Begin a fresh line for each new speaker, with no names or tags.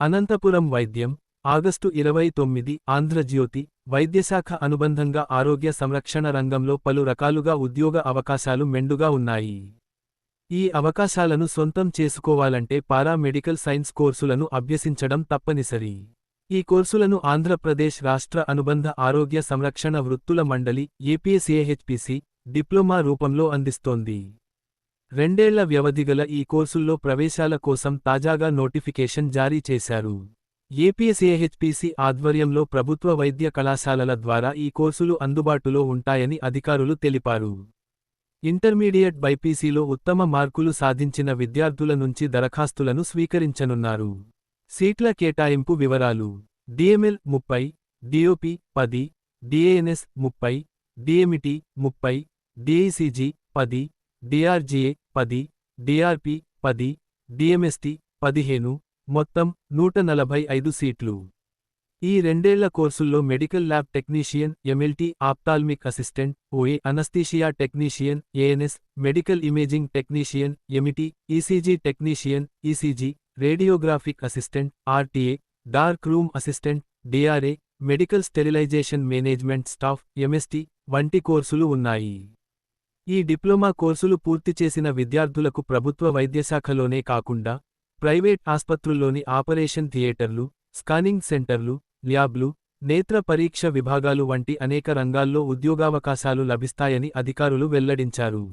అనంతపురం వైద్యం ఆగస్టు ఇరవై తొమ్మిది ఆంధ్రజ్యోతి వైద్యశాఖ అనుబంధంగా ఆరోగ్య సంరక్షణ రంగంలో పలు రకాలుగా ఉద్యోగ అవకాశాలు మెండుగా ఉన్నాయి. ఈ అవకాశాలను సొంతం చేసుకోవాలంటే పారా మెడికల్ సైన్స్ కోర్సులను అభ్యసించడం తప్పనిసరి. ఈ కోర్సులను ఆంధ్రప్రదేశ్ రాష్ట్ర అనుబంధ ఆరోగ్య సంరక్షణ వృత్తుల మండలి ఏపీఎస్ఏహెచ్పిసి డిప్లొమా రూపంలో అందిస్తోంది. రెండేళ్ళ వ్యవధిగల ఈ కోర్సుల్లో ప్రవేశాల కోసం తాజాగా నోటిఫికేషన్ జారీ చేశారు. ఏపీఎస్ఏహెచ్పిసి ఆధ్వర్యంలో ప్రభుత్వ వైద్య కళాశాలల ద్వారా ఈ కోర్సులు అందుబాటులో ఉంటాయని అధికారులు తెలిపారు. ఇంటర్మీడియట్ బైపీసీలో ఉత్తమ మార్కులు సాధించిన విద్యార్థుల నుంచి దరఖాస్తులను స్వీకరించనున్నారు. సీట్ల కేటాయింపు వివరాలు. డిఎంఎల్ ముప్పై డిఓపి పది డిఏఎన్ఎస్ ముప్పై డిఎమిటి ముప్పై డిఐసిజి పది డిఆర్జీఏ పది డిఆర్పి పది డిఎంఎస్టి పదిహేను మొత్తం నూట నలభై ఐదు సీట్లు. ఈ రెండేళ్ళ కోర్సుల్లో medical lab technician MLT ophthalmic assistant OA anaesthesia technician ANS medical imaging technician MIT ECG technician ECG radiographic assistant RTA dark room assistant DRA medical sterilisation management staff MST వంటి కోర్సులు ఉన్నాయి. ఈ డిప్లొమా కోర్సులు పూర్తి చేసిన విద్యార్థులకు ప్రభుత్వ వైద్యశాఖలోనే కాకుండా ప్రైవేట్ ఆస్పత్రుల్లోని ఆపరేషన్ థియేటర్లు స్కానింగ్ సెంటర్లు ల్యాబ్లు నేత్ర పరీక్ష విభాగాలు వంటి అనేక రంగాల్లో ఉద్యోగావకాశాలు లభిస్తాయని అధికారులు వెల్లడించారు.